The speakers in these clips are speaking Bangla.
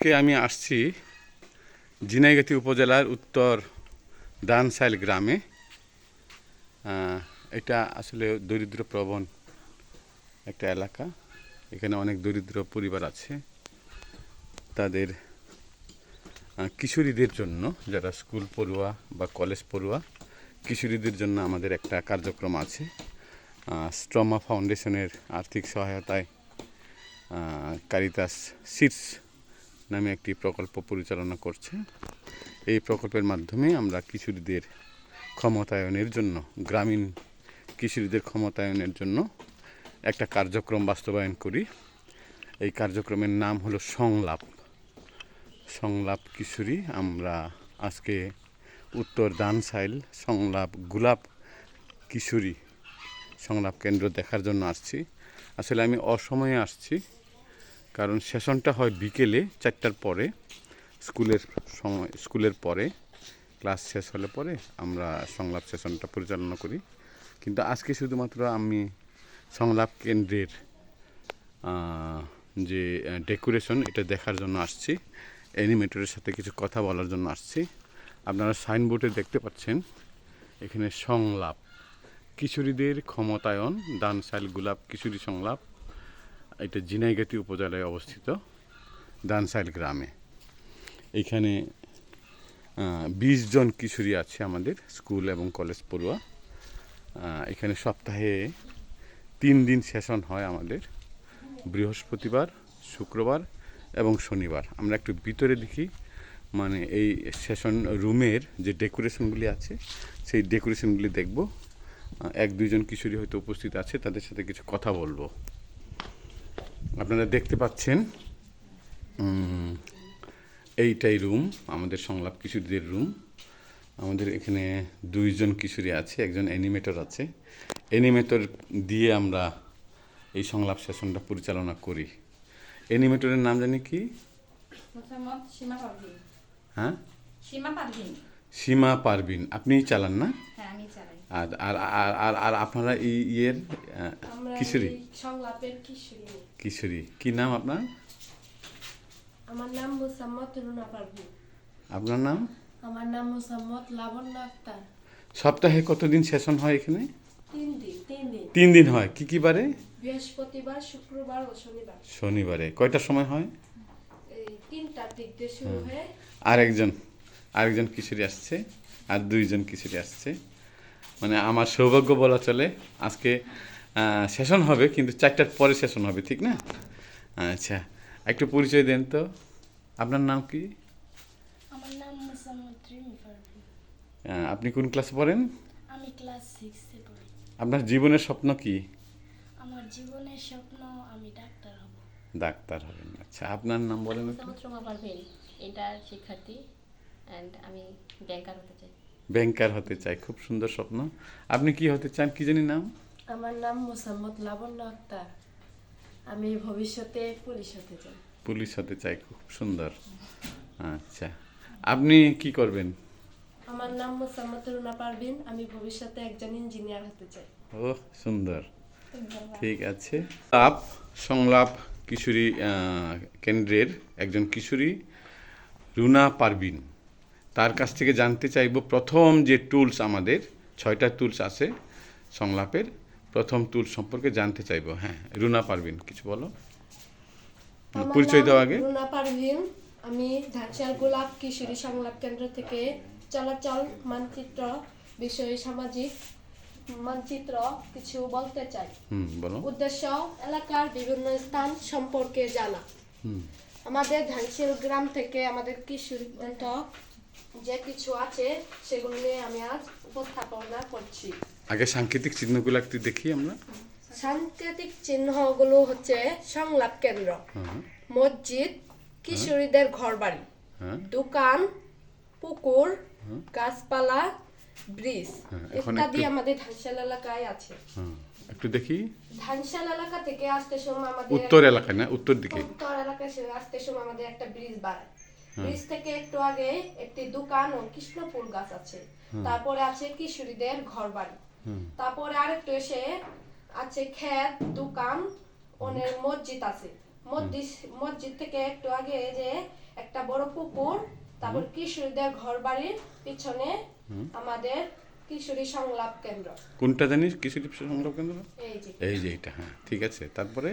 আজকে আমি আসছি ঝিনাইগাতি উপজেলার উত্তর দানসাইল গ্রামে। এটা আসলে দরিদ্র প্রবণ একটা এলাকা। এখানে অনেক দরিদ্র পরিবার আছে। তাদের কিশোরীদের জন্য, যারা স্কুল পড়ুয়া বা কলেজ পড়ুয়া, কিশোরীদের জন্য আমাদের একটা কার্যক্রম আছে। স্ট্রমা ফাউন্ডেশনের আর্থিক সহায়তায় কারিতাস সিটস নামে একটি প্রকল্প পরিচালনা করছে। এই প্রকল্পের মাধ্যমে আমরা কিশোরীদের ক্ষমতায়নের জন্য, গ্রামীণ কিশোরীদের ক্ষমতায়নের জন্য একটা কার্যক্রম বাস্তবায়ন করি। এই কার্যক্রমের নাম হলো সংলাপ। সংলাপ কিশোরী, আমরা আজকে উত্তর দানসাইল সংলাপ গোলাপ কিশোরী সংলাপ কেন্দ্র দেখার জন্য আসছি। আসলে আমি অসময়ে আসছি। কারণ সেশনটা হয় বিকেলে চারটার পরে, স্কুলের সময়, স্কুলের পরে, ক্লাস শেষ হলে পরে আমরা সংলাপ সেশনটা পরিচালনা করি। কিন্তু আজকে শুধুমাত্র আমি সংলাপ কেন্দ্রের যে ডেকোরেশন এটা দেখার জন্য আসছি, অ্যানিমেটরের সাথে কিছু কথা বলার জন্য আসছি। আপনারা সাইনবোর্ডে দেখতে পাচ্ছেন, এখানে সংলাপ, কিশোরীদের ক্ষমতায়ন দানসাইল গোলাপ, কিশোরী সংলাপ এটা জিনাইগাতি উপজেলায় অবস্থিত দানসাইল গ্রামে। এখানে বিশ জন কিশোরী আছে আমাদের স্কুল এবং কলেজ পড়ুয়া। এখানে সপ্তাহে তিন দিন সেশন হয় আমাদের। বৃহস্পতিবার, শুক্রবার এবং শনিবার। আমরা একটু ভিতরে দেখি মানে এই সেশন রুমের যে ডেকোরেশনগুলি আছে, সেই ডেকোরেশনগুলি দেখব। এক দুইজন কিশোরী হয়তো উপস্থিত আছে, তাদের সাথে কিছু কথা বলব। আপনারা দেখতে পাচ্ছেন এইটাই রুম আমাদের সংলাপ কিশোরীদের রুম। আমাদের এখানে দুইজন কিশোরী আছে একজন অ্যানিমেটর আছে। অ্যানিমেটর দিয়ে আমরা এই সংলাপ সেশনটা পরিচালনা করি। অ্যানিমেটরের নাম জানি কি? হ্যাঁ? সীমা পারভিন। পারবিন আপনিই চালান না? হ্যাঁ আমি চালাই। আর আর আর আর আপনারা এই ইয়ের কিশোরী? সংলাপের কিশোরী। কিশোরী। কি নাম আপনার? আমার নাম মুসাম্মদ রুনা আপনার নাম? আমার নাম মুসাম্মদ লাবণ্য আক্তার। সপ্তাহে কতদিন সেশন হয় এখানে? তিন দিন তিন দিন। তিন দিন হয়। কি কি বারে? বৃহস্পতিবার শুক্রবার ও শনিবার। শনিবারে। কয়টার সময় হয়? তিনটার দিক দিয়ে শুরু হয়ে। আরেকজন আরেকজন কিশোরী আসছে আর দুইজন কিশোরী আসছে। মানে আমার সৌভাগ্য বলা চলে আজকে সেশন হবে কিন্তু চারটার পরে সেশন হবে ঠিক না? আচ্ছা একটু পরিচয় দেন তো। আপনার নাম কি? আমার নাম আপনি কোন ক্লাসে পড়েন? আমি ক্লাস সিক্সে পড়ি। আপনার জীবনের স্বপ্ন কি? আমার জীবনের স্বপ্ন আমি ডাক্তার হব। ডাক্তার হবেন আচ্ছা আপনার নাম বলেন পারভিন শিক্ষার্থী অ্যান্ড আমি ব্যাংকার হতে চাই। ব্যাংকার হতে চাই খুব সুন্দর স্বপ্ন। আপনি কি হতে চান কি জানি নাম? আমার নাম মুসাম্মদ লাবণ্য আক্তার। আমি ভবিষ্যতে পুলিশ হতে চাই। পুলিশ হতে চাই খুব সুন্দর। আচ্ছা। আপনি কি করবেন? আমার নাম মুসাম্মদ রুনা পারভিন। আমি ভবিষ্যতে একজন ইঞ্জিনিয়ার হতে চাই। ও সুন্দর। ঠিক আছে। আপ সংলাপ কিশোরী কেন্দ্রের একজন কিশোরী রুনা পারবিন তার কাছ থেকে জানতে চাইব প্রথম যে টুলস আমাদের ছয়টা টুলস আছে সংলাপের প্রথম টুল সম্পর্কে জানতে চাইব। হ্যাঁ রুনা পারবিন কিছু বলো? পরিচয় দাও আগে। রুনা পারভিন। আমি ধানশাল গোলাপ কিশোরী সংলাপ কেন্দ্র থেকে চলাচল মানচিত্র বিষয়ে সামাজিক মানচিত্র কিছু বলতে চাই। হুম বলো। উদ্দেশ্য এলাকার বিভিন্ন স্থান সম্পর্কে জানা। হুম। আমাদের ধানশিল গ্রাম থেকে আমাদের কিশোরী যে কিছু আছে সেগুলো নিয়ে আমি আজ উপস্থাপনা করছি। আগে সাংকেতিক চিহ্নগুলো একটু দেখি আমরা। সাংকেতিক চিহ্নগুলো হচ্ছে সংলাপ কেন্দ্র হ্যাঁ। মসজিদ কিশোরীদের ঘরবাড়ি হ্যাঁ। দোকান পুকুর গাছপালা ব্রিজ হ্যাঁ, ইত্যাদি আমাদের ধানশাল এলাকায় আছে। হ্যাঁ একটু দেখি। ধানশাল এলাকা থেকে আসতে সময় আমাদের উত্তর এলাকায় না উত্তর দিকে। উত্তর এলাকায় আসতে সময় আমাদের একটা ব্রিজ বাড়ায় ব্রিজ থেকে একটু আগে একটি দোকান ও কৃষ্ণফুল গাছ আছে। তারপরে আছে কিশোরীদের ঘর বাড়ি তারপরে আরেকটু এসে আছে ক্ষেত দোকান অনেক মসজিদ আছে। মসজিদ মসজিদ থেকে একটু আগে যে একটা বড় পুকুর তারপর কিশোরীদের ঘর বাড়ির পিছনে আমাদের কিশোরী সংলাপ কেন্দ্র। কোনটা জানিস? কিশোরী সংগ্রহ কেন্দ্র? এই যে। এই যে এটা হ্যাঁ ঠিক আছে। তারপরে?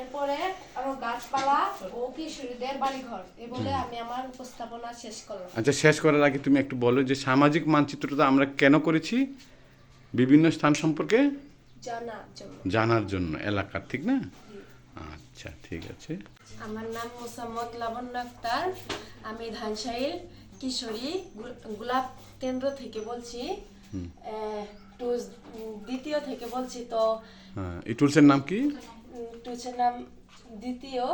এরপরে আমার গাছপালা ও কিশোরীদের বাড়িঘর এ বলে আমি আমার উপস্থাপনা শেষ করলাম। আচ্ছা শেষ করার আগে তুমি একটু বলো যে সামাজিক মানচিত্রটা আমরা কেন করেছি? বিভিন্ন স্থান সম্পর্কে? জানার জন্য। জানার জন্য এলাকার ঠিক না? আচ্ছা ঠিক আছে। আমার নাম মোসাম্মদ লাবণ্য আক্তার আমি ধানসাইল কিশোরী গোলাপ কেন্দ্র থেকে বলছি দ্বিতীয় থেকে বলছি তো। হ্যাঁ এই টুলসের নাম কি? উম, নাম দ্বিতীয়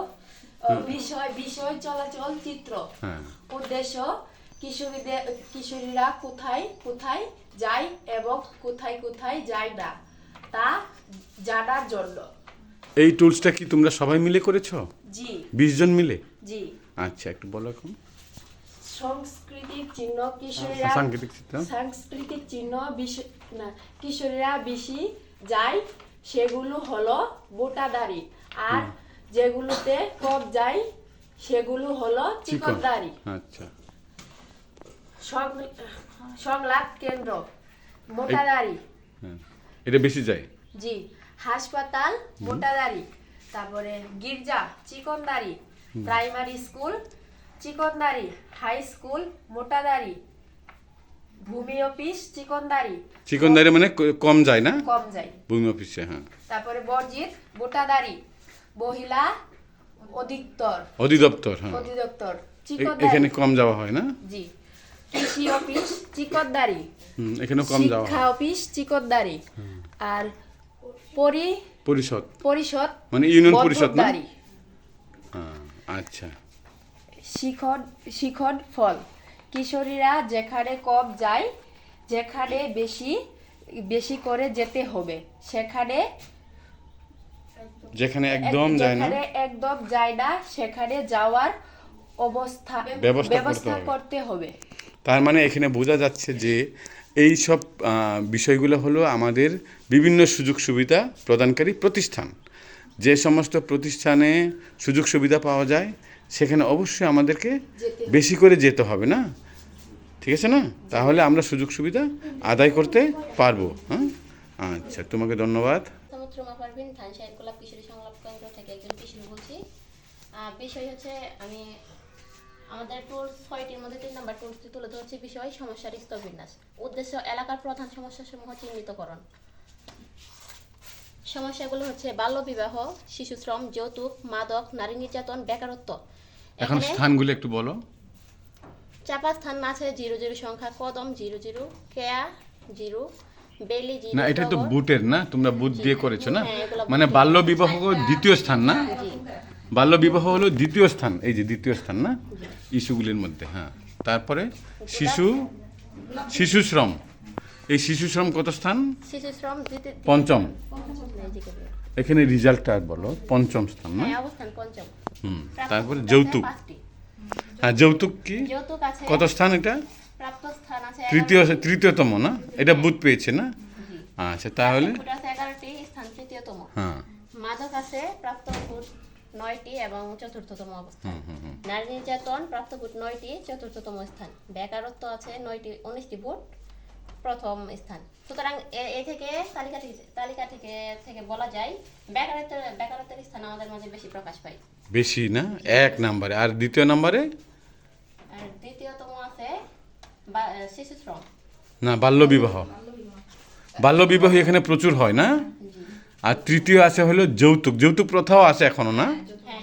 বিষয় বিষয় চলাচল চিত্র। হ্যাঁ। উদ্দেশ্য কিশোরীদের কিশোরীরা কোথায় কোথায় যায় এবং কোথায় কোথায় যায় না তা জানার জন্য। এই টুলসটা কি তোমরা সবাই মিলে করেছ? জি। বিশ জন মিলে? জি। আচ্ছা একটু বলো এখন। সাংস্কৃতিক চিহ্ন কিশোরীরা সাংকেতিক চিত্র সাংস্কৃতিক চিহ্ন না কিশোরীরা বেশি যায় সেগুলো হলো বোটাদারি। আর যেগুলোতে কম যায় সেগুলো হলো চিকন। চিকনদারি। আচ্ছা। সংলাপ কেন্দ্র। মোটাদারি হ্যাঁ। এটা বেশি যায়? জি। হাসপাতাল মোটাদারি তারপরে গির্জা চিকনদারি। প্রাইমারি স্কুল চিকনদারি। হাই স্কুল মোটাদারি ভূমি অফিস চিকনদারি চিকনদারি মানে কম যায় না? কম যায়। ভূমি অফিসে হ্যাঁ। তারপরে বর্জিত মোটাদারি মহিলা অধিকতর অধিদপ্তর হ্যাঁ। অধিদপ্তর। এখানে কম যাওয়া হয় না? জি। কৃষি অফিস চিকনদারি হুম, এখানে কম যাওয়া শিক্ষা অফিস চিকনদারি আর পরি পরিষদ। পরিষদ মানে ইউনিয়ন পরিষদ না? হ্যাঁ, আচ্ছা। শিখর শিখর ফল। কিশোরীরা যেখানে কম যায় যেখানে বেশি বেশি করে যেতে হবে। সেখানে যেখানে একদম যায় না। একদম যায় না সেখানে যাওয়ার অবস্থা ব্যবস্থা করতে হবে। তার মানে এখানে বোঝা যাচ্ছে যে এই সব বিষয়গুলো হলো আমাদের বিভিন্ন সুযোগ সুবিধা প্রদানকারী প্রতিষ্ঠান। যে সমস্ত প্রতিষ্ঠানে সুযোগ সুবিধা পাওয়া যায় সেখানে অবশ্যই আমাদেরকে বেশি করে যেতে হবে না? ঠিক আছে না? তাহলে আমরা সুযোগ সুবিধা আদায় করতে পারব হ্যাঁ? আচ্ছা তোমাকে ধন্যবাদ। সমুদ্র রুমা পারভিন ধানসাইল গোলাপ কিশোরী সংলাপ কেন্দ্র থেকে একজন কিশোরী বলছি। বিষয় হচ্ছে আমি আমাদের টুল ছয়টির মধ্যে তিন নম্বর টুলটি তুলে ধরছি বিষয় সমস্যার স্তরবিন্যাস উদ্দেশ্য এলাকার প্রধান সমস্যাসমূহ চিহ্নিতকরণ। সমস্যাগুলো হচ্ছে বাল্যবিবাহ শিশুশ্রম যৌতুক মাদক নারী নির্যাতন বেকারত্ব। এখন স্থানগুলো একটু বলো। চাপা স্থান আছে জিরো জিরো সংখ্যা কদম জিরো জিরো কেয়া জিরো বেলি জিরো না এটা তো বুটের না? তোমরা বুট দিয়ে করেছ না? হ্যাঁ, মানে বাল্য বিবাহ দ্বিতীয় স্থান না? বাল্য বিবাহ হলো দ্বিতীয় স্থান। এই যে দ্বিতীয় স্থান না? ইস্যুগুলির মধ্যে হ্যাঁ। তারপরে শিশু শিশু শ্রম। এই শিশু শ্রম কত স্থান? শিশুশ্রম দ্বিতীয় পঞ্চম। এখানে রেজাল্টটা বলো পঞ্চম স্থান না? হ্যাঁ অবস্থান পঞ্চম। হুম তারপরে যৌতুক। হ্যাঁ যৌতুক কি? কত স্থান এটা? প্রাপ্ত স্থান তৃতীয় তৃতীয়তম না? এটা বুথ পেয়েছে না? আচ্ছা তাহলে? এগারোটি স্থান তৃতীয়তম। হ্যাঁ। মাদক আছে প্রাপ্ত ভোট নয়টি এবং চতুর্থতম অবস্থান। হুম হুম হুম। নারী নির্যাতন প্রাপ্ত ভোট নয়টি চতুর্থতম স্থান। বেকারত্ব আছে নয়টি উনিশটি ভোট প্রথম স্থান। সুতরাং এ- থেকে তালিকা থেকে তালিকা থেকে থেকে বলা যায় বেকারত্বের বেকারত্বের স্থান আমাদের মাঝে বেশি প্রকাশ পায়। বেশি না? এক নাম্বারে। আর দ্বিতীয় নাম্বারে? আর দ্বিতীয়তম আছে শিশু শ্রম না বাল্য বিবাহ বাল্য বিবাহ এখানে প্রচুর হয় না? আর তৃতীয় আছে হলো যৌতুক। যৌতুক প্রথাও আছে এখনও না? হ্যাঁ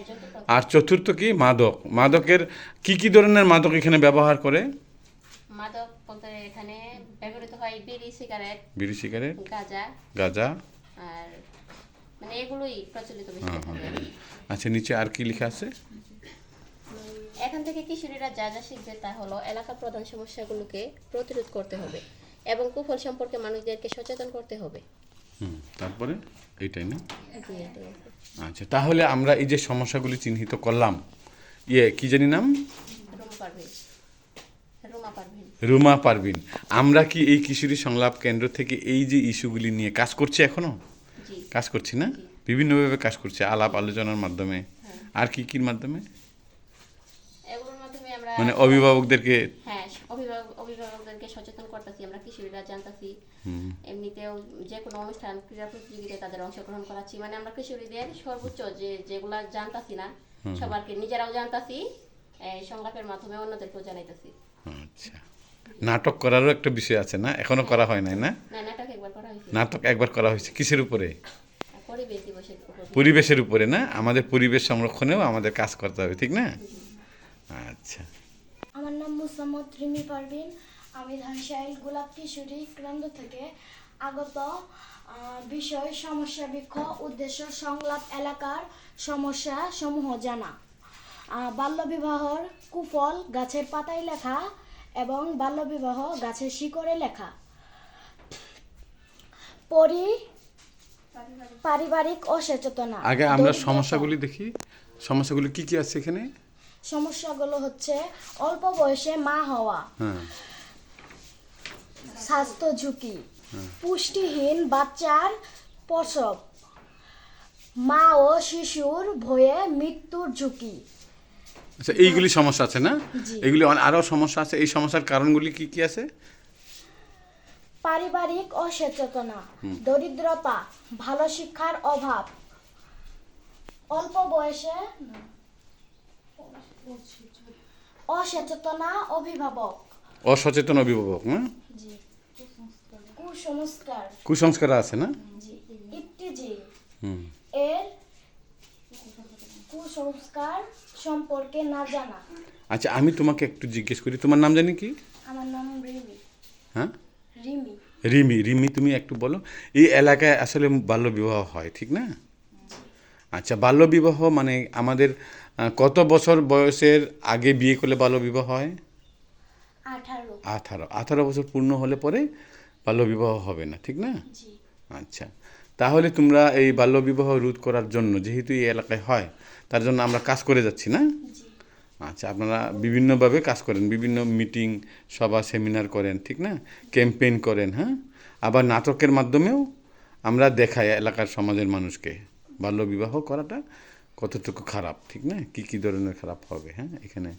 আর চতুর্থ কি? মাদক। মাদকের কি কি ধরনের মাদক এখানে ব্যবহার করে? মাদক বলতে এখানে ব্যবহৃত হয় বিড়ি সিগারেট বিড়ি সিগারেট গাঁজা গাঁজা। আর মানে এগুলোই প্রচলিত বেশি আচ্ছা নিচে আর কি লেখা আছে? এখান থেকে কিশোরীরা যা যা শিখবে তা হলো এলাকার প্রধান সমস্যাগুলোকে প্রতিরোধ করতে হবে এবং কুফল সম্পর্কে মানুষদেরকে সচেতন করতে হবে। হুম তারপরে এইটাই না। আচ্ছা তাহলে আমরা এই যে সমস্যাগুলি চিহ্নিত করলাম ইয়ে কি জানি নাম? রুমা পারভিন। পারবিন আমরা কি এই কিশোরী সংলাপ কেন্দ্র থেকে এই যে ইস্যুগুলি নিয়ে কাজ করছি এখনও? কাজ করছি না? বিভিন্নভাবে কাজ করছি আলাপ আলোচনার মাধ্যমে। আর কি কির মাধ্যমে? মানে অভিভাবকদেরকে হ্যাঁ অভিভাবকদেরকে সচেতন করতেছি আমরা কিশোরীরা জানতাছি। এমনিতেও যে কোনো অনুষ্ঠান ক্রীড়া প্রতিযোগিতায় তাদের অংশগ্রহণ করাচ্ছি। মানে আমরা কিশোরীদের সর্বোচ্চ যে যেগুলা জানতাছি না সবারকে নিজেরাও জানতাছি সংলাপের মাধ্যমে অন্যদেরকেও জানাইতাছি। আচ্ছা। নাটক করারও একটা বিষয় আছে না? এখনও করা হয় নাই না? না নাটক একবার করা হয়েছে। নাটক একবার করা হয়েছে। কিসের উপরে? পরিবেশের উপরে না? আমাদের পরিবেশ সংরক্ষণেও আমাদের কাজ করতে হবে ঠিক না? আচ্ছা। আমার নাম মুসাম্মদ রিমি পারভিন। আমি ধানশাইল গোলাপ কিশোরী কেন্দ্র থেকে আগত বিষয় সমস্যা বৃক্ষ উদ্দেশ্য সংলাপ এলাকার সমস্যা সমূহ জানা। বাল্যবিবাহর কুফল গাছের পাতায় লেখা এবং বাল্যবিবাহ গাছের শিকড়ে লেখা। পরি পারিবারিক অসচেতনা। আগে আমরা সমস্যাগুলি দেখি। সমস্যাগুলি কি কি আছে এখানে? সমস্যাগুলো হচ্ছে অল্প বয়সে মা হওয়া হ্যাঁ। স্বাস্থ্য ঝুঁকি পুষ্টিহীন বাচ্চার প্রসব মা ও শিশুর ভয়ে মৃত্যুর ঝুঁকি। আচ্ছা এইগুলি সমস্যা আছে না? জি। এইগুলি আরও সমস্যা আছে? এই সমস্যার কারণগুলি কি কি আছে? পারিবারিক অসচেতনা দরিদ্রতা ভালো শিক্ষার অভাব। অল্প বয়সে অসচেতনা অভিভাবক। অসচেতন অভিভাবক না কুসংস্কার। কুসংস্কার আছে না? এর কুসংস্কার সম্পর্কে না জানা। আচ্ছা আমি তোমাকে একটু জিজ্ঞেস করি তোমার নাম জানি কি? আমার নাম রিমি। হ্যাঁ? রিমি। রিমি রিমি তুমি একটু বলো। এই এলাকায় আসলে বাল্যবিবাহ হয় ঠিক না? আচ্ছা বাল্যবিবাহ মানে আমাদের কত বছর বয়সের আগে বিয়ে করলে বাল্যবিবাহ হয়? আঠারো। আঠারো। আঠারো বছর পূর্ণ হলে পরে বাল্যবিবাহ হবে না ঠিক না? আচ্ছা তাহলে তোমরা এই বাল্যবিবাহ রোধ করার জন্য যেহেতু এই এলাকায় হয় তার জন্য আমরা কাজ করে যাচ্ছি না? আচ্ছা আপনারা বিভিন্নভাবে কাজ করেন বিভিন্ন মিটিং সভা সেমিনার করেন ঠিক না? ক্যাম্পেইন করেন হ্যাঁ? আবার নাটকের মাধ্যমেও আমরা দেখাই এলাকার সমাজের মানুষকে বাল্যবিবাহ করাটা কতটুকু খারাপ ঠিক না? কি কি ধরনের খারাপ হবে হ্যাঁ? এখানে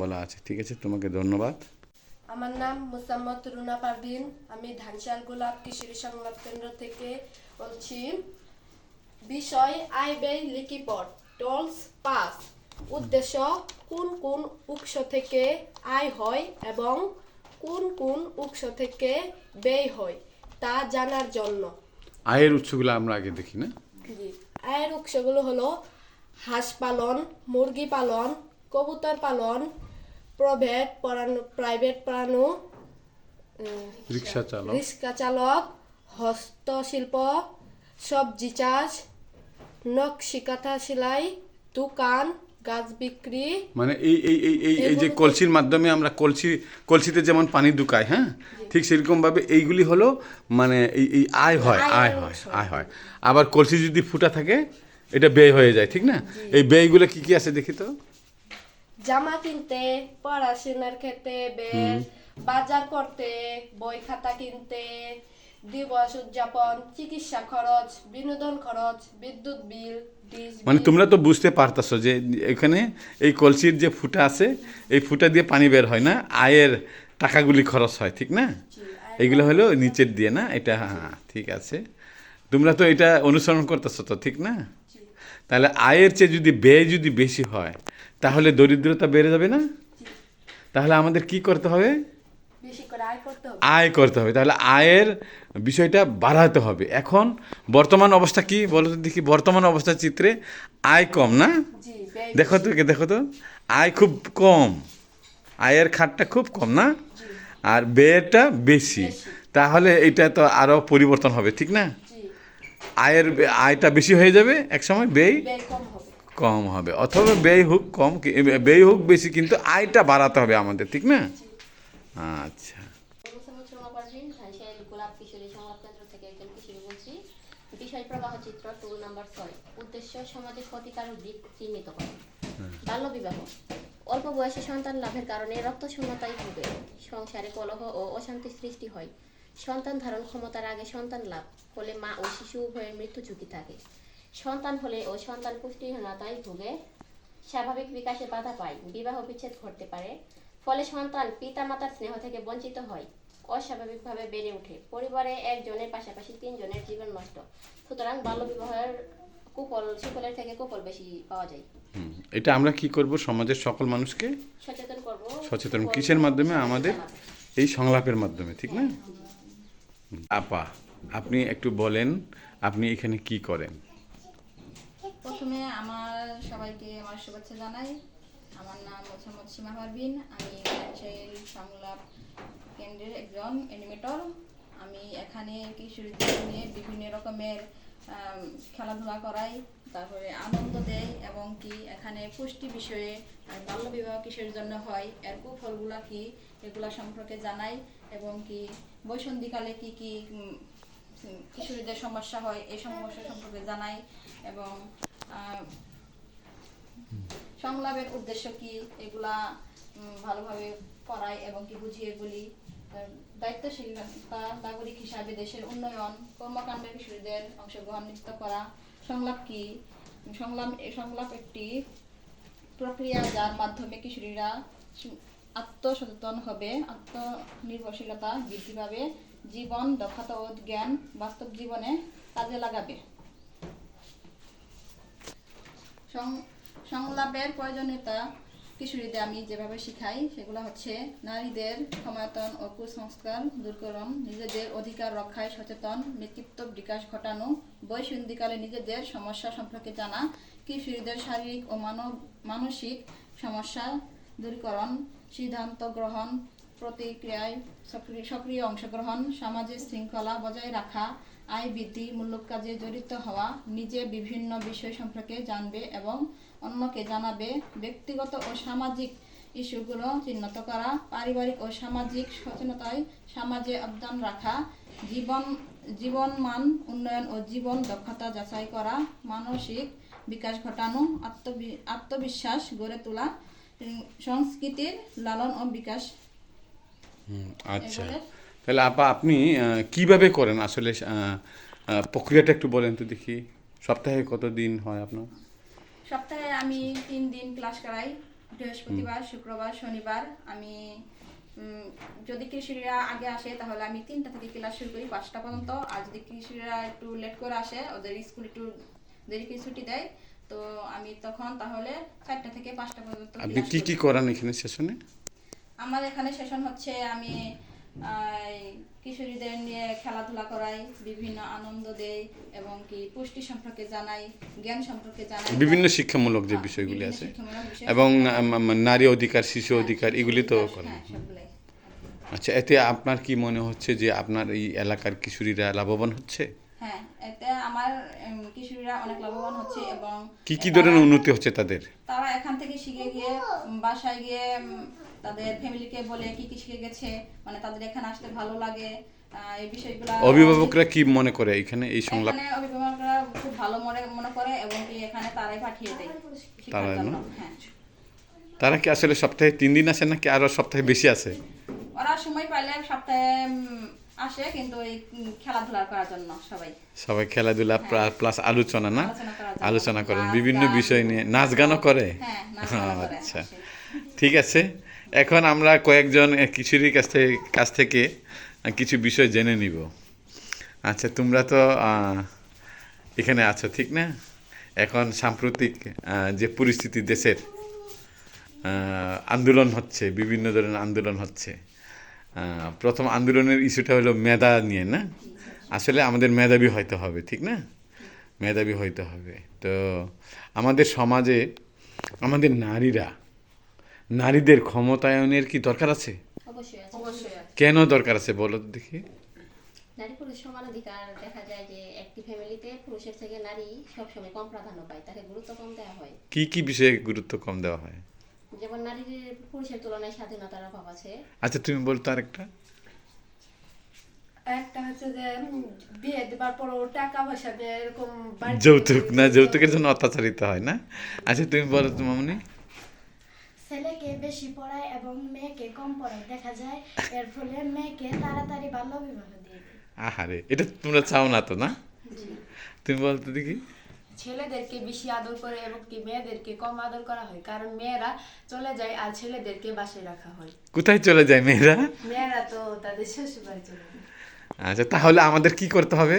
বলা আছে ঠিক আছে? তোমাকে ধন্যবাদ। আমার নাম মুসাম্মদ রুনা পারভিন আমি ধানশাল গোলাপ কিশোরী সংলাপ কেন্দ্র থেকে বলছি। বিষয় আয় ব্যয় লিখিপট টোলস পাস। উদ্দেশ্য কোন কোন উৎস থেকে আয় হয় এবং কোন কোন উৎস থেকে ব্যয় হয় তা জানার জন্য। আয়ের উৎসগুলো আমরা আগে দেখি না? জি। আয়ের উৎসগুলো হলো হাঁস পালন মুরগি পালন কবুতর পালন প্রভেট পড়ানো প্রাইভেট পড়ানো রিক্সা চালক। রিক্সা চালক হস্তশিল্প সবজি চাষ নকশি কাঁথা সেলাই দোকান গাছ বিক্রি মানে এই এই এই এই এই যে কলসির মাধ্যমে আমরা কলসি কলসিতে যেমন পানি ঢুকাই হ্যাঁ? ঠিক সেরকম ভাবে এইগুলি হলো মানে এই এই আয় হয় আয় হয় আয় হয়। আবার কলসি যদি ফুটা থাকে এটা ব্যয় হয়ে যায় ঠিক না? এই ব্যয়গুলো কি কি আছে দেখি তো? জামা কিনতে পড়াশোনার ক্ষেত্রে বের বাজার করতে বই খাতা কিনতে দিবস উদযাপন চিকিৎসা খরচ বিনোদন খরচ বিদ্যুৎ বিল মানে তোমরা তো বুঝতে পারতাছো যে এখানে এই কলসির যে ফুটা আছে এই ফুটা দিয়ে পানি বের হয় না আয়ের টাকাগুলি খরচ হয় ঠিক না? এগুলো হলো নিচের দিয়ে না? এটা হ্যাঁ ঠিক আছে। তোমরা তো এটা অনুসরণ করতেছো তো ঠিক না? তাহলে আয়ের চেয়ে যদি ব্যয় যদি বেশি হয় তাহলে দরিদ্রতা বেড়ে যাবে না? তাহলে আমাদের কি করতে হবে? আয় করতে হবে। তাহলে আয়ের বিষয়টা বাড়াতে হবে। এখন বর্তমান অবস্থা কি বলো তো দেখি বর্তমান অবস্থা চিত্রে আয় কম না? দেখো তো দেখো তো। আয় খুব কম। আয়ের খাতটা খুব কম না? আর ব্যয়টা বেশি। তাহলে এটা তো আরও পরিবর্তন হবে ঠিক না? আয়ের আয়টা বেশি হয়ে যাবে একসময় ব্যয় ব্যয় কম হবে। কম হবে। অথবা ব্যয় হোক কম কি- ব্যয় হোক বেশি কিন্তু আয়টা বাড়াতে হবে আমাদের ঠিক না? আচ্ছা। মোসাম্মদ রুমা পারভিন ধানশাইল গোলাপ কিশোরী সংলাপ কেন্দ্র থেকে একজন কিশোরী বলছি বিষয় প্রবাহ চিত্র টুল নাম্বার ছয় উদ্দেশ্য সমাজের ক্ষতিকারক দিক চিহ্নিত করা বাল্য বিবাহ অল্প বয়সে সন্তান লাভের কারণে রক্ত শূন্যতায় ভোগে। সংসারে কলহ ও অশান্তি সৃষ্টি হয়। সন্তান ধারণ ক্ষমতার আগে সন্তান লাভ হলে মা ও শিশু উভয়ের মৃত্যু ঝুঁকি থাকে। সন্তান হলে ও সন্তান পুষ্টিহীনতায় ভোগে। স্বাভাবিক বিকাশে বাধা পায়। বিবাহ বিচ্ছেদ ঘটতে পারে। ফলে সন্তান পিতা মাতার স্নেহ থেকে বঞ্চিত হয়। অস্বাভাবিকভাবে বেড়ে ওঠে। পরিবারে একজনের পাশাপাশি তিনজনের জীবন নষ্ট। সুতরাং বাল্যবিবাহের কুফল সুফলের থেকে কুফল বেশি পাওয়া যায়। হুম, এটা আমরা কি করব? সমাজের সকল মানুষকে সচেতন করব। সচেতন কিসের মাধ্যমে? আমাদের এই সংলাপের মাধ্যমে ঠিক না? হুম। আপা আপনি একটু বলেন আপনি এখানে কি করেন? প্রথমে আমার সবাইকে আমার শুভেচ্ছা জানাই। আমার নাম মোহাম্মদ সীমা পারভিন, আমি রাজশাহীর সংলাপ কেন্দ্রের একজন অ্যানিমেটর আমি এখানে কিশোরীদের নিয়ে বিভিন্ন রকমের খেলাধুলা করাই, তারপরে আনন্দ দেয় এবং কি এখানে পুষ্টি বিষয়ে বাল্যবিবাহ কিসের জন্য হয়, এর কুফলগুলা কি, এগুলা সম্পর্কে জানাই এবং কি বৈসন্ধিকালে কি কি কিশোরীদের সমস্যা হয়, এই সমস্যা সম্পর্কে জানাই এবং সংলাপের উদ্দেশ্য কি? এগুলা ভালোভাবে পড়াই এবং কি বুঝিয়ে বলি। দায়িত্বশীলতা নাগরিক হিসাবে দেশের উন্নয়ন কর্মকাণ্ডে কিশোরীদের অংশগ্রহণ নিশ্চিত করা, সংলাপ কি? সংলাপ সংলাপ একটি প্রক্রিয়া যার মাধ্যমে কিশোরীরা আত্মসচেতন হবে। আত্মনির্ভরশীলতা বৃদ্ধি পাবে। জীবন দক্ষতা ও জ্ঞান বাস্তব জীবনে কাজে লাগাবে। সং- সংলাপের প্রয়োজনীয়তা কিশোরীদের আমি যেভাবে শিখাই, সেগুলো হচ্ছে নারীদের ক্ষমতায়ন ও কুসংস্কার দূরকরণ, নিজেদের অধিকার রক্ষায় সচেতন, নেতৃত্ব বিকাশ ঘটানো বয়সন্ধিকালে নিজেদের সমস্যা সম্পর্কে জানা, কিশোরীদের শারীরিক ও মানব, মানসিক সমস্যা দূরীকরণ, সিদ্ধান্ত গ্রহণ, প্রতিক্রিয়ায় সক্রিয় সক্রিয় অংশগ্রহণ সমাজে শৃঙ্খলা বজায় রাখা, আয় বৃদ্ধি মূলক কাজে জড়িত হওয়া, নিজে বিভিন্ন বিষয় সম্পর্কে জানবে এবং অন্যকে জানাবে ব্যক্তিগত ও সামাজিক ইস্যুগুলো চিহ্নিত করা পারিবারিক ও সামাজিক সচেতনতায় সমাজে অবদান রাখা জীবন জীবন মান উন্নয়ন ও জীবন দক্ষতা যাচাই করা মানসিক বিকাশ ঘটানো আত্মবি- আত্মবিশ্বাস গড়ে তোলা সংস্কৃতির লালন ও বিকাশ। আচ্ছা। তাহলে আপা আপনি কীভাবে করেন আসলে প্রক্রিয়াটা একটু বলেন তো দেখি। সপ্তাহে কত দিন হয় আপনার? সপ্তাহে আমি তিন দিন ক্লাস করাই বৃহস্পতিবার শুক্রবার শনিবার। আমি যদি কৃষিরা আগে আসে তাহলে আমি তিনটা থেকে ক্লাস শুরু করি পাঁচটা পর্যন্ত। আর যদি কৃষিরা একটু লেট করে আসে ওদের স্কুল একটু দেরি করে ছুটি দেয় তো আমি তখন তাহলে চারটা থেকে পাঁচটা পর্যন্ত আপনি কি কি করি। করান এখানে সেশনে? আমার এখানে সেশন হচ্ছে আমি কিশোরীদের নিয়ে খেলাধুলা করাই বিভিন্ন আনন্দ দেই এবং কি পুষ্টি সম্পর্কে জানাই জ্ঞান সম্পর্কে জানাই। বিভিন্ন শিক্ষামূলক যে হ্যাঁ, বিষয়গুলি আছে এবং নারী অধিকার শিশু অধিকার এগুলি তো হ্যাঁ, করেন হ্যাঁ, আচ্ছা এতে আপনার কি মনে হচ্ছে যে আপনার এই এলাকার কিশোরীরা লাভবান হচ্ছে? হ্যাঁ এতে আমার কিশোরীরা অনেক লাভবান হচ্ছে এবং কি কি ধরনের উন্নতি হচ্ছে তাদের? তারা এখান থেকে শিখে গিয়ে বাসায় গিয়ে তাদের ফ্যামিলিকে বলে কি কি শিখে গেছে মানে তাদের এখানে আসতে ভালো লাগে এই বিষয়গুলো অভিভাবকরা কি মনে করে এখানে এই সংলাপ? এখানে অভিভাবকরা খুব ভালো মনে মনে করে এবং কি এখানে তারাই পাঠিয়ে দেয় শেখার তারাই না? হ্যাঁ। তারা কি আসলে সপ্তাহে তিন দিন আসে নাকি আরও সপ্তাহে বেশি আছে ওরা সময় পাইলে সপ্তাহে আসে কিন্তু এই খেলাধুলা করার জন্য সবাই। সবাই খেলাধুলা প্লাস আলোচনা না? আলোচনা করেন বিভিন্ন বিষয় নিয়ে নাচ গানও করে? হ্যাঁ করে আচ্ছা। ঠিক আছে। এখন আমরা কয়েকজন কিশোরীর কাছ থেকে কাছ থেকে কিছু বিষয় জেনে নিব। আচ্ছা তোমরা তো এখানে আছো, ঠিক না? এখন সাম্প্রতিক যে পরিস্থিতি দেশের আন্দোলন হচ্ছে, বিভিন্ন ধরনের আন্দোলন হচ্ছে প্রথম আন্দোলনের ইস্যুটা হলো মেধা নিয়ে, না? আসলে আমাদের মেধাবী হইতে হবে, ঠিক না? মেধাবী হইতে হবে। তো আমাদের সমাজে, আমাদের নারীরা নারীদের ক্ষমতায়নের কি দরকার আছে? অবশ্যই আছে। অবশ্যই আছে। কেন দরকার আছে বলো দেখি। নারী পুরুষ সমান অধিকার দেখা যায় যে একটি ফ্যামিলিতে পুরুষের থেকে নারী সবসময় কম প্রাধান্য পায় তাকে গুরুত্ব কম দেওয়া হয়। কি কি বিষয়ে গুরুত্ব কম দেওয়া হয়? যেমন নারীর পুরুষের তুলনায় স্বাধীনতার অভাব আছে। আচ্ছা তুমি বলতো আরেকটা। একটা হচ্ছে যে বিয়ে দেবার পরও টাকা পয়সা দিয়ে এরকম যৌতুক না যৌতুকের জন্য অত্যাচারিত হয় না? আচ্ছা তুমি বলো তো মামনি। ছেলেকে বেশি পড়ায় এবং মেয়েকে কম পড়ায়। দেখা যায় এর ফলে মেয়েকে তাড়াতাড়ি বাল্য বিবাহ দিয়ে দেয়। আহারে এটা তোমরা চাও না তো না? তুমি বলতো দেখি। ছেলেদেরকে বেশি আদর করে এবং কি মেয়েদেরকে কম আদর করা হয় কারণ মেয়েরা চলে যায় আর ছেলেদেরকে বাসায় রাখা হয়। কোথায় চলে যায় মেয়েরা? মেয়েরা তো তাদের শ্বশুরবাড়ি চলে যায়। আচ্ছা তাহলে আমাদের কি করতে হবে?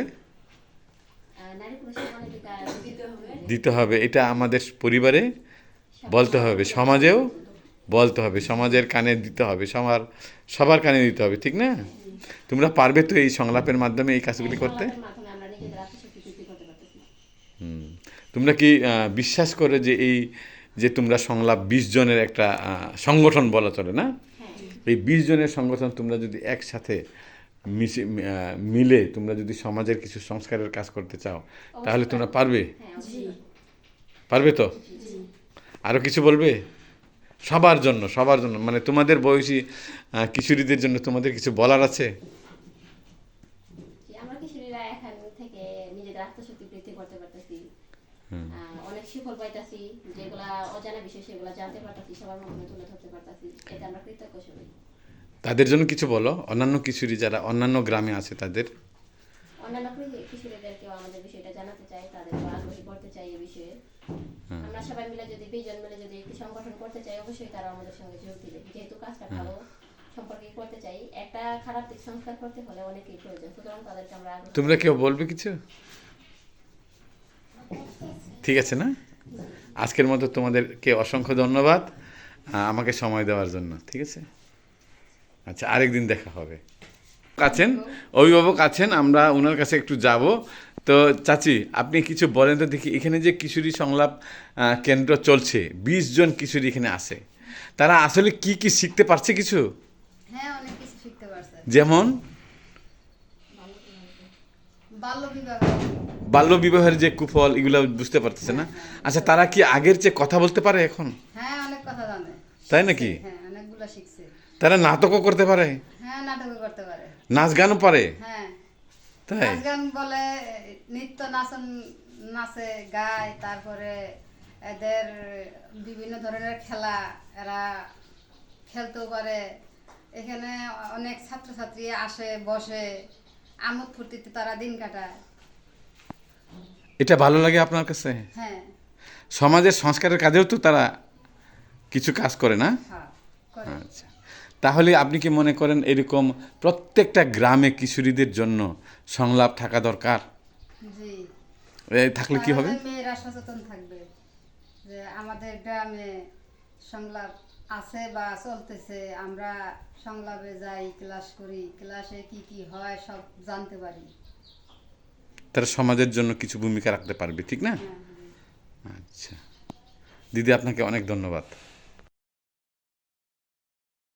নারী পুরুষ সমানাধিকার দিতে হবে। দিতে হবে এটা আমাদের পরিবারে। বলতে হবে সমাজেও বলতে হবে সমাজের কানে দিতে হবে সবার সবার কানে দিতে হবে ঠিক না? তোমরা পারবে তো এই সংলাপের মাধ্যমে এই কাজগুলি করতে? হুম। তোমরা কি বিশ্বাস করে যে এই যে তোমরা সংলাপ বিশ জনের একটা সংগঠন বলা চলে না? এই বিশ জনের সংগঠন তোমরা যদি একসাথে মিশে মিলে তোমরা যদি সমাজের কিছু সংস্কারের কাজ করতে চাও তাহলে তোমরা পারবে। হ্যাঁ পারবে তো? আরও কিছু বলবে? সবার জন্য সবার জন্য। মানে তোমাদের বয়সী কিশোরীদের জন্য তোমাদের কিছু বলার আছে? যে আমরা কিশোরীরা এখান থেকে নিজেদের আত্মশক্তি বৃদ্ধি করতে পারতেছি। আহ, অনেক সুফল পাইতাছি যেগুলা অজানা বিষয় সেগুলা জানতে পারতাছি সবার মাধ্যমে তুলে ধরতে পারতাছি। এতে আমরা কৃতজ্ঞ সবাই। তাদের জন্য কিছু বলো? অন্যান্য কিশোরী যারা অন্যান্য গ্রামে আছে তাদের? অন্যান্য কিশোরীদেরকেও আমাদের বিষয়টা জানাতে চাই তাদের আগ্রহী করতে চাই এই বিষয়ে আমরা সবাই মিলে যদি বিজন মিলে যদি একটি সংগঠন করতে চাই অবশ্যই তারা আমাদের সঙ্গে যোগ দিবে। যেহেতু কাজটা ভালো সম্পর্কে করতে চাই একটা খারাপ দিক সংস্কার করতে হলে অনেকেই প্রয়োজন। সুতরাং তাদেরকে আমরা তোমরা কেউ বলবে কিছু? ঠিক আছে না? আজকের মতো তোমাদেরকে অসংখ্য ধন্যবাদ আমাকে সময় দেওয়ার জন্য। ঠিক আছে? আচ্ছা আরেকদিন দেখা হবে। আছেন? অভিভাবক আছেন আমরা ওনার কাছে একটু যাব। তো চাচি আপনি কিছু বলেন তো দেখি এখানে যে কিশোরী সংলাপ কেন্দ্র চলছে বিশ জন কিশোরী এখানে আছে। তারা আসলে কি কি শিখতে পারছে কিছু? হ্যাঁ যেমন? বাল্য বিবাহের যে কুফল এগুলো বুঝতে পারতেছে না? আচ্ছা তারা কি আগের চেয়ে কথা বলতে পারে এখন? হ্যাঁ তাই নাকি? হ্যাঁ তারা নাটকও করতে পারে? নাটকও করতে পারে। নাচ গানও পারে? হ্যাঁ। তাই? গান বলে নৃত্য নাচন নাচে গায় তারপরে এদের বিভিন্ন ধরনের খেলা এরা খেলতেও পারে। এখানে অনেক ছাত্রছাত্রী আসে বসে আমোদ ফুর্তিতে তারা দিন কাটায়। এটা ভালো লাগে আপনার কাছে? হ্যাঁ। সমাজের সংস্কারের কাজেও তো তারা কিছু কাজ করে না? হ্যাঁ আচ্ছা। তাহলে আপনি কি মনে করেন এরকম প্রত্যেকটা গ্রামে কিশোরীদের জন্য সংলাপ থাকা দরকার? থাকলে কি হবে? মেয়েরা সচেতন থাকবে যে আমাদের গ্রামে সংলাপ আছে বা চলতেছে আমরা সংলাপে যাই ক্লাস করি ক্লাসে কি কি হয় সব জানতে পারি। তারা সমাজের জন্য কিছু ভূমিকা রাখতে পারবে ঠিক না? হ্যাঁ আচ্ছা। দিদি আপনাকে অনেক ধন্যবাদ।